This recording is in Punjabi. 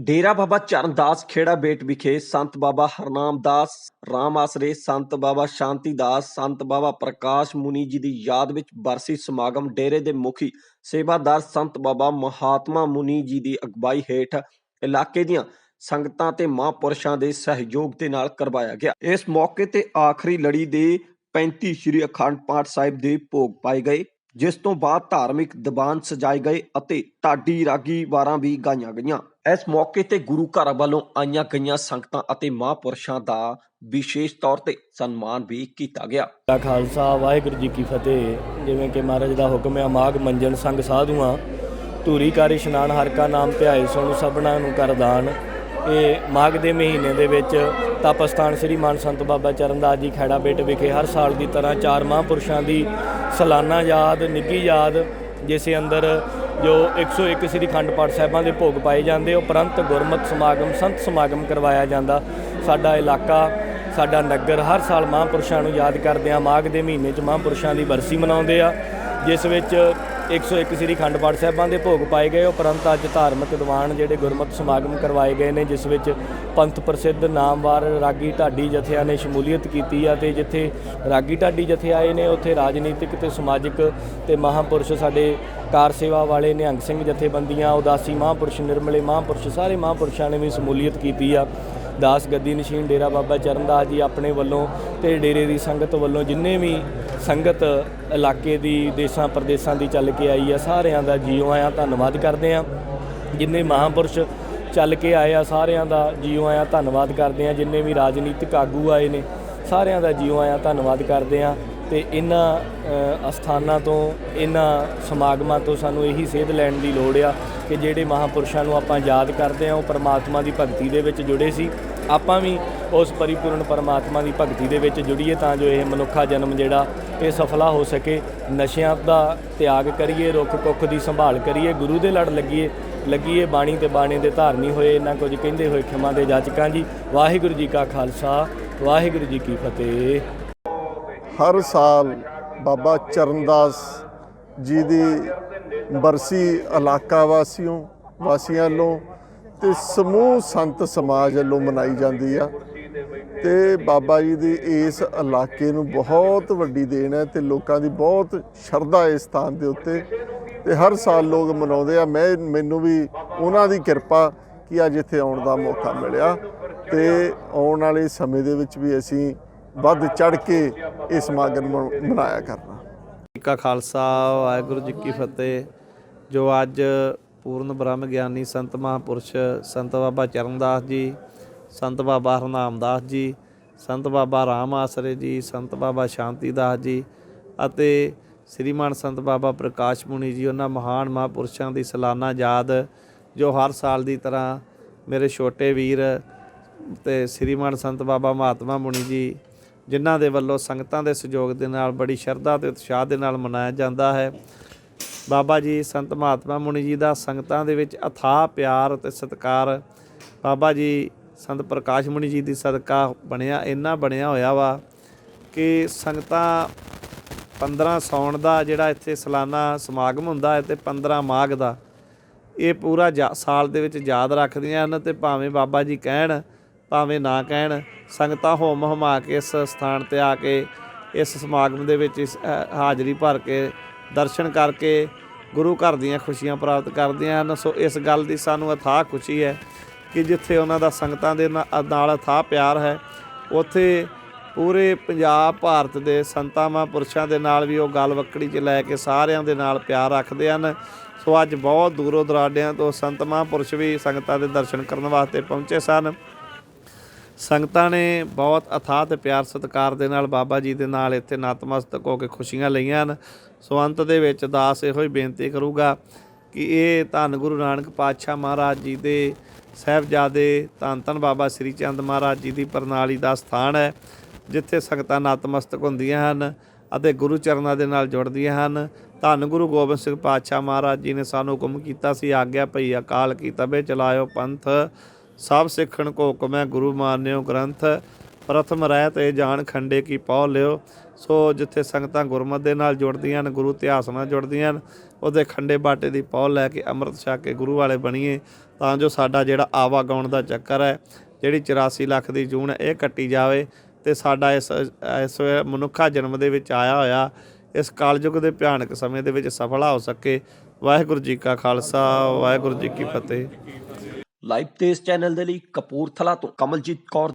ਡੇਰਾ ਬਾਬਾ ਚਰਨਦਾਸ ਖੇੜਾ ਬੇਟ ਵਿਖੇ ਸੰਤ ਬਾਬਾ ਹਰਨਾਮ ਦਾਸ ਰਾਮ ਆਸਰੇ ਸੰਤ ਬਾਬਾ ਸ਼ਾਂਤੀ ਦਾਸ ਸੰਤ ਬਾਬਾ ਪ੍ਰਕਾਸ਼ ਮੁਨੀ ਜੀ ਦੀ ਯਾਦ ਵਿੱਚ ਬਰਸੀ ਸਮਾਗਮ ਡੇਰੇ ਦੇ ਮੁਖੀ ਸੇਵਾਦਾਰ ਸੰਤ ਬਾਬਾ ਮਹਾਤਮਾ ਮੁਨੀ ਜੀ ਦੀ ਅਗਵਾਈ ਹੇਠ ਇਲਾਕੇ ਦੀਆਂ ਸੰਗਤਾਂ ਤੇ ਮਹਾਂਪੁਰਸ਼ਾਂ ਦੇ ਸਹਿਯੋਗ ਦੇ ਨਾਲ ਕਰਵਾਇਆ ਗਿਆ। ਇਸ ਮੌਕੇ ਤੇ ਆਖਰੀ ਲੜੀ ਦੇ 35 ਸ੍ਰੀ ਅਖੰਡ ਪਾਠ ਸਾਹਿਬ ਦੇ ਭੋਗ ਪਾਏ ਗਏ, ਜਿਸ ਤੋਂ ਬਾਅਦ ਧਾਰਮਿਕ ਦੀਵਾਨ ਸਜਾਏ ਗਏ ਅਤੇ ਢਾਡੀ ਰਾਗੀ ਵਾਰਾਂ ਵੀ ਗਾਈਆਂ ਗਈਆਂ। ਇਸ ਮੌਕੇ ਤੇ ਗੁਰੂ ਘਰ ਵੱਲੋਂ ਆਈਆਂ ਗਈਆਂ ਸੰਗਤਾਂ ਅਤੇ ਮਹਾਂਪੁਰਸ਼ਾਂ ਦਾ ਵਿਸ਼ੇਸ਼ ਤੌਰ ਤੇ ਸਨਮਾਨ ਵੀ ਕੀਤਾ ਗਿਆ। ਦਾ ਖਾਲਸਾ, ਵਾਹਿਗੁਰੂ ਜੀ ਕੀ ਫਤਿਹ। ਜਿਵੇਂ ਕਿ ਮਹਾਰਾਜ ਦਾ ਹੁਕਮ ਹੈ ਮਾਗ ਮੰਜਨ ਸੰਗ ਸਾਧੂਆਂ, ਧੂਰੀ ਕਰ ਇਸ਼ਨਾਨ ਹਰ ਕਾ ਨਾਮ ਧਿਆਏ ਸੁਣ ਸਭਨਾ ਨੂੰ ਕਰ ਇਹ ਮਾਘ ਦੇ ਮਹੀਨੇ ਦੇ ਵਿੱਚ ਤਪਸਥਾਨ ਸ੍ਰੀ ਮਾਨ ਸੰਤ ਬਾਬਾ ਚਰਨਦਾਸ ਜੀ ਖੈੜਾ ਬੇਟ ਵਿਖੇ ਹਰ ਸਾਲ ਦੀ ਤਰ੍ਹਾਂ ਚਾਰ ਮਹਾਂਪੁਰਸ਼ਾਂ ਦੀ ਸਾਲਾਨਾ ਯਾਦ, ਨਿੱਘੀ ਯਾਦ, ਜਿਸ ਅੰਦਰ ਜੋ 101 ਸ੍ਰੀ ਖੰਡ ਪਾਠ ਸਾਹਿਬਾਂ ਦੇ ਭੋਗ ਪਾਏ ਜਾਂਦੇ ਉਪਰੰਤ ਗੁਰਮਤਿ ਸਮਾਗਮ, ਸੰਤ ਸਮਾਗਮ ਕਰਵਾਇਆ ਜਾਂਦਾ। ਸਾਡਾ ਇਲਾਕਾ, ਸਾਡਾ ਨਗਰ ਹਰ ਸਾਲ ਮਹਾਂਪੁਰਸ਼ਾਂ ਨੂੰ ਯਾਦ ਕਰਦੇ ਆ। ਮਾਘ ਦੇ ਮਹੀਨੇ 'ਚ ਮਹਾਂਪੁਰਸ਼ਾਂ ਦੀ ਬਰਸੀ ਮਨਾਉਂਦੇ ਆ, ਜਿਸ ਵਿੱਚ 101 ਸ੍ਰੀ ਖੰਡ ਪਾਠ ਸਾਹਿਬਾਂ ਦੇ ਭੋਗ ਪਾਏ ਗਏ। ਉਪਰੰਤ ਅੱਜ ਧਾਰਮਿਕ ਦੀਵਾਨ ਜਿਹੜੇ ਗੁਰਮਤਿ ਸਮਾਗਮ ਕਰਵਾਏ ਗਏ ਨੇ, ਜਿਸ ਵਿੱਚ ਪੰਥ ਪ੍ਰਸਿੱਧ ਨਾਮਵਾਰ ਰਾਗੀ ਢਾਡੀ ਜਥਿਆਂ ਨੇ ਸ਼ਮੂਲੀਅਤ ਕੀਤੀ ਆ ਤੇ ਜਿੱਥੇ ਰਾਗੀ ਢਾਡੀ ਜਥੇ ਆਏ ਨੇ, ਉੱਥੇ ਰਾਜਨੀਤਿਕ ਤੇ ਸਮਾਜਿਕ ਤੇ ਮਹਾਂਪੁਰਸ਼ ਸਾਡੇ ਕਾਰ ਸੇਵਾ ਵਾਲੇ ਨਿਹੰਗ ਸਿੰਘ ਜਥੇਬੰਦੀਆਂ, ਉਦਾਸੀ ਮਹਾਂਪੁਰਸ਼, ਨਿਰਮਲੇ ਮਹਾਂਪੁਰਸ਼, ਸਾਰੇ ਮਹਾਂਪੁਰਸ਼ਾਂ ਨੇ ਵੀ ਸ਼ਮੂਲੀਅਤ ਕੀਤੀ ਆ। ਦਾਸ ਗੱਦੀ ਨਸ਼ੀਨ ਡੇਰਾ ਬਾਬਾ ਚਰਨਦਾਸ ਜੀ ਆਪਣੇ ਵੱਲੋਂ ਤੇ ਡੇਰੇ ਦੀ ਸੰਗਤ ਵੱਲੋਂ ਜਿੰਨੇ ਵੀ ਸੰਗਤ ਇਲਾਕੇ ਦੀ, ਦੇਸ਼ਾਂ ਪ੍ਰਦੇਸ਼ਾਂ ਦੀ ਚੱਲ ਕੇ ਆਈ ਆ, ਸਾਰਿਆਂ ਦਾ ਜੀਓ ਆਇਆਂ, ਧੰਨਵਾਦ ਕਰਦੇ ਆ। ਜਿੰਨੇ ਮਹਾਂਪੁਰਸ਼ ਚੱਲ ਕੇ ਆਏ ਆ, ਸਾਰਿਆਂ ਦਾ ਜੀਓ ਆਇਆਂ, ਧੰਨਵਾਦ ਕਰਦੇ ਆ। ਜਿੰਨੇ ਵੀ ਰਾਜਨੀਤਿਕ ਆਗੂ ਆਏ ਨੇ, ਸਾਰਿਆਂ ਦਾ ਜੀਓ ਆਇਆਂ, ਧੰਨਵਾਦ ਕਰਦੇ ਆ। ਤੇ ਇਹਨਾਂ ਅਸਥਾਨਾਂ ਤੋਂ, ਇਹਨਾਂ ਸਮਾਗਮਾਂ ਤੋਂ ਸਾਨੂੰ ਇਹੀ ਸੇਧ ਲੈਣ ਦੀ ਲੋੜ ਆ ਕਿ ਜਿਹੜੇ ਮਹਾਂਪੁਰਸ਼ਾਂ ਨੂੰ ਆਪਾਂ ਯਾਦ ਕਰਦੇ ਆ, ਉਹ ਪਰਮਾਤਮਾ ਦੀ ਭਗਤੀ ਦੇ ਵਿੱਚ ਜੁੜੇ ਸੀ। ਆਪਾਂ ਵੀ ਉਸ ਪਰਿਪੂਰਨ ਪਰਮਾਤਮਾ ਦੀ ਭਗਤੀ ਦੇ ਵਿੱਚ ਜੁੜੀਏ ਤਾਂ ਜੋ ਇਹ ਮਨੁੱਖਾ ਜਨਮ ਜਿਹੜਾ, ਇਹ ਸਫਲਾ ਹੋ ਸਕੇ। ਨਸ਼ਿਆਂ ਦਾ ਤਿਆਗ ਕਰੀਏ, ਰੁੱਖ ਕੁੱਖ ਦੀ ਸੰਭਾਲ ਕਰੀਏ, ਗੁਰੂ ਦੇ ਲੜ ਲੱਗੀਏ ਲੱਗੀਏ ਬਾਣੀ ਤੇ ਬਾਣੇ ਦੇ ਧਾਰਨੀ ਹੋਏ ਇਹਨਾਂ ਕੁਝ ਕਹਿੰਦੇ ਹੋਏ ਖਿਮਾ ਦੇ ਜਾਚਕਾਂ ਜੀ। ਵਾਹਿਗੁਰੂ ਜੀ ਕਾ ਖਾਲਸਾ, ਵਾਹਿਗੁਰੂ ਜੀ ਕੀ ਫਤਿਹ। ਹਰ ਸਾਲ ਬਾਬਾ ਚਰਨਦਾਸ ਜੀ ਦੀ ਬਰਸੀ ਇਲਾਕਾ ਵਾਸੀਆਂ ਵਾਸੀਆਂ ਵੱਲੋਂ ਤੇ ਸਮੂਹ ਸੰਤ ਸਮਾਜ ਵੱਲੋਂ ਮਨਾਈ ਜਾਂਦੀ ਆ ਤੇ ਬਾਬਾ ਜੀ ਦੀ ਇਸ ਇਲਾਕੇ ਨੂੰ ਬਹੁਤ ਵੱਡੀ ਦੇਣ ਹੈ ਤੇ ਲੋਕਾਂ ਦੀ ਬਹੁਤ ਸ਼ਰਧਾ ਇਸ ਸਥਾਨ ਦੇ ਉੱਤੇ ਤੇ ਹਰ ਸਾਲ ਲੋਕ ਮਨਾਉਂਦੇ ਆ। ਮੈਂ, ਮੈਨੂੰ ਵੀ ਉਹਨਾਂ ਦੀ ਕਿਰਪਾ ਕਿ ਅੱਜ ਇੱਥੇ ਆਉਣ ਦਾ ਮੌਕਾ ਮਿਲਿਆ ਤੇ ਆਉਣ ਵਾਲੇ ਸਮੇਂ ਦੇ ਵਿੱਚ ਵੀ ਅਸੀਂ ਵੱਧ ਚੜ ਕੇ ਇਸ ਸਮਾਗਮ ਨੂੰ ਮਨਾਇਆ ਕਰਨਾ। ਜੀ ਕਾ ਖਾਲਸਾ ਵਾਹਿਗੁਰੂ ਜੀ ਕੀ ਫਤਿਹ। ਜੋ ਅੱਜ ਪੂਰਨ ਬ੍ਰਹਮ ਗਿਆਨੀ ਸੰਤ ਮਹਾਪੁਰਸ਼ ਸੰਤ ਬਾਬਾ ਚਰਨਦਾਸ ਜੀ, ਸੰਤ ਬਾਬਾ ਹਰਨਾਮਦਾਸ ਜੀ, ਸੰਤ ਬਾਬਾ ਰਾਮ ਆਸਰੇ ਜੀ, ਸੰਤ ਬਾਬਾ ਸ਼ਾਂਤੀਦਾਸ ਜੀ ਅਤੇ ਸ੍ਰੀਮਾਨ ਸੰਤ ਬਾਬਾ ਪ੍ਰਕਾਸ਼ ਮੁਨੀ ਜੀ, ਉਹਨਾਂ ਮਹਾਨ ਮਹਾਂਪੁਰਸ਼ਾਂ ਦੀ ਸਾਲਾਨਾ ਯਾਦ ਜੋ ਹਰ ਸਾਲ ਦੀ ਤਰ੍ਹਾਂ ਮੇਰੇ ਛੋਟੇ ਵੀਰ ਤੇ ਸ੍ਰੀਮਾਨ ਸੰਤ ਬਾਬਾ ਮਹਾਤਮਾ ਮੁਨੀ ਜੀ, ਜਿਨ੍ਹਾਂ ਦੇ ਵੱਲੋਂ ਸੰਗਤਾਂ ਦੇ ਸਹਿਯੋਗ ਦੇ ਨਾਲ, ਬੜੀ ਸ਼ਰਧਾ ਤੇ ਉਤਸ਼ਾਹ ਦੇ ਨਾਲ ਮਨਾਇਆ ਜਾਂਦਾ ਹੈ। ਬਾਬਾ ਜੀ ਸੰਤ ਮਹਾਤਮਾ ਮੁਨੀ ਜੀ ਦਾ ਸੰਗਤਾਂ ਦੇ ਵਿੱਚ ਅਥਾਹ ਪਿਆਰ ਤੇ ਸਤਿਕਾਰ। ਬਾਬਾ ਜੀ ਸੰਤ ਪ੍ਰਕਾਸ਼ ਮੁਨੀ ਜੀ ਦੀ ਸਦਕਾ ਬਣਿਆ ਇੰਨਾ ਬਣਿਆ ਹੋਇਆ ਵਾ ਕਿ ਸੰਗਤਾਂ 15 ਸੌਣ ਦਾ ਜਿਹੜਾ ਇੱਥੇ ਸਾਲਾਨਾ ਸਮਾਗਮ ਹੁੰਦਾ ਹੈ ਤੇ 15 ਮਾਘ ਦਾ ਇਹ ਪੂਰਾ ਜਾ- ਸਾਲ ਦੇ ਵਿੱਚ ਯਾਦ ਰੱਖਦੀਆਂ ਹਨ ਤੇ ਭਾਵੇਂ ਬਾਬਾ ਜੀ ਕਹਿਣ ਭਾਵੇਂ ਨਾ ਕਹਿਣ ਸੰਗਤਾਂ ਹੋਮ ਹਮਾ ਕੇ ਇਸ ਸਥਾਨ ਤੇ ਆ ਕੇ ਇਸ ਸਮਾਗਮ ਦੇ ਵਿੱਚ ਇਸ, ਹਾਜ਼ਰੀ ਭਰ ਕੇ ਦਰਸ਼ਨ ਕਰਕੇ ਗੁਰੂ ਘਰ ਦੀਆਂ ਖੁਸ਼ੀਆਂ ਪ੍ਰਾਪਤ ਕਰਦੀਆਂ ਹਨ। ਸੋ ਇਸ ਗੱਲ ਦੀ ਸਾਨੂੰ ਅਥਾਹ ਖੁਸ਼ੀ ਹੈ ਕਿ ਜਿੱਥੇ ਉਹਨਾਂ ਦਾ ਸੰਗਤਾਂ ਦੇ ਨਾ- ਨਾਲ ਅਥਾਹ ਪਿਆਰ ਹੈ, ਉੱਥੇ ਪੂਰੇ ਪੰਜਾਬ ਭਾਰਤ ਦੇ ਸੰਤਾਂ, ਮਹਾਂਪੁਰਸ਼ਾਂ ਦੇ ਨਾਲ ਵੀ ਉਹ ਗੱਲ ਵਕੜੀ 'ਚ ਲੈ ਕੇ ਸਾਰਿਆਂ ਦੇ ਨਾਲ ਪਿਆਰ ਰੱਖਦੇ ਹਨ। ਸੋ ਅੱਜ ਬਹੁਤ ਦੂਰੋਂ ਦਰਾਡਿਆਂ ਤੋਂ ਸੰਤ, ਮਹਾਂਪੁਰਸ਼ ਵੀ ਸੰਗਤਾਂ ਦੇ ਦਰਸ਼ਨ ਕਰਨ ਵਾਸਤੇ ਪਹੁੰਚੇ ਸਨ। ਸੰਗਤਾਂ ਨੇ ਬਹੁਤ ਅਥਾਹ ਤੇ ਪਿਆਰ ਸਤਿਕਾਰ ਦੇ ਨਾਲ ਬਾਬਾ ਜੀ ਦੇ ਨਾਲ ਇੱਥੇ ਨਤਮਸਤਕ ਹੋ ਕੇ ਖੁਸ਼ੀਆਂ ਲਈਆਂ ਹਨ। ਸੋ ਅੰਤ ਦੇ ਵਿੱਚ ਦਾਸ ਇਹੋ ਹੀ ਬੇਨਤੀ ਕਰੂਗਾ ਕਿ ਇਹ ਧੰਨ ਗੁਰੂ ਨਾਨਕ ਪਾਤਸ਼ਾਹ ਮਹਾਰਾਜ ਜੀ ਦੇ ਸਾਹਿਬਜ਼ਾਦੇ ਧੰਨ ਧੰਨ ਬਾਬਾ ਸ੍ਰੀ ਚੰਦ ਮਹਾਰਾਜ ਜੀ ਦੀ ਪ੍ਰਣਾਲੀ ਦਾ ਸਥਾਨ ਹੈ, ਜਿੱਥੇ ਸੰਗਤਾਂ ਨਤਮਸਤਕ ਹੁੰਦੀਆਂ ਹਨ ਅਤੇ ਗੁਰੂ ਚਰਨਾਂ ਦੇ ਨਾਲ ਜੁੜਦੀਆਂ ਹਨ। ਧੰਨ ਗੁਰੂ ਗੋਬਿੰਦ ਸਿੰਘ ਪਾਤਸ਼ਾਹ ਮਹਾਰਾਜ ਜੀ ਨੇ ਸਾਨੂੰ ਹੁਕਮ ਕੀਤਾ ਸੀ, ਆਗਿਆ ਭਈ ਅਕਾਲ ਕੀ ਤਬੇ ਚਲਾਇਓ ਪੰਥ। ਸਭ ਸਿੱਖਣ ਕੋ ਹੈ, ਗੁਰੂ ਮਾਨਿਓ ਗ੍ਰੰਥ। ਪ੍ਰਥਮ ਰਹਿ ਤੇ ਜਾਣ ਖੰਡੇ ਕੀ ਪਹੁ ਲਿਓ। ਸੋ ਜਿੱਥੇ ਸੰਗਤਾਂ ਗੁਰਮਤ ਦੇ ਨਾਲ ਜੁੜਦੀਆਂ ਨੇ ਗੁਰੂ ਇਤਿਹਾਸ ਨਾਲ ਜੁੜਦੀਆਂ ਨੇ ਉਹਦੇ ਖੰਡੇ ਬਾਟੇ ਦੀ ਪੌਲ ਲੈ ਕੇ ਅੰਮ੍ਰਿਤ ਛਕ ਕੇ ਗੁਰੂ ਵਾਲੇ ਬਣੀਏ, ਤਾਂ ਜੋ ਸਾਡਾ ਜਿਹੜਾ ਆਵਾਗਾਉਣ ਦਾ ਚੱਕਰ ਹੈ, ਜਿਹੜੀ 84 ਲੱਖ ਦੀ ਜੂਨ ਹੈ, ਇਹ ਕੱਟੀ ਜਾਵੇ ਤੇ ਸਾਡਾ ਇਸ ਇਸ ਮਨੁੱਖਾ ਜਨਮ ਦੇ ਵਿੱਚ ਆਇਆ ਹੋਇਆ, ਇਸ ਕਲਯੁਗ ਦੇ ਭਿਆਨਕ ਸਮੇਂ ਦੇ ਵਿੱਚ ਸਫਲਾ ਹੋ ਸਕੇ। ਵਾਹਿਗੁਰੂ ਜੀ ਕਾ ਖਾਲਸਾ, ਵਾਹਿਗੁਰੂ ਜੀ ਕੀ ਫਤਿਹ। ਲਾਈਵ ਤੇਜ਼ ਚੈਨਲ ਦੇ ਲਈ ਕਪੂਰਥਲਾ ਤੋਂ ਕਮਲਜੀਤ ਕੌਰ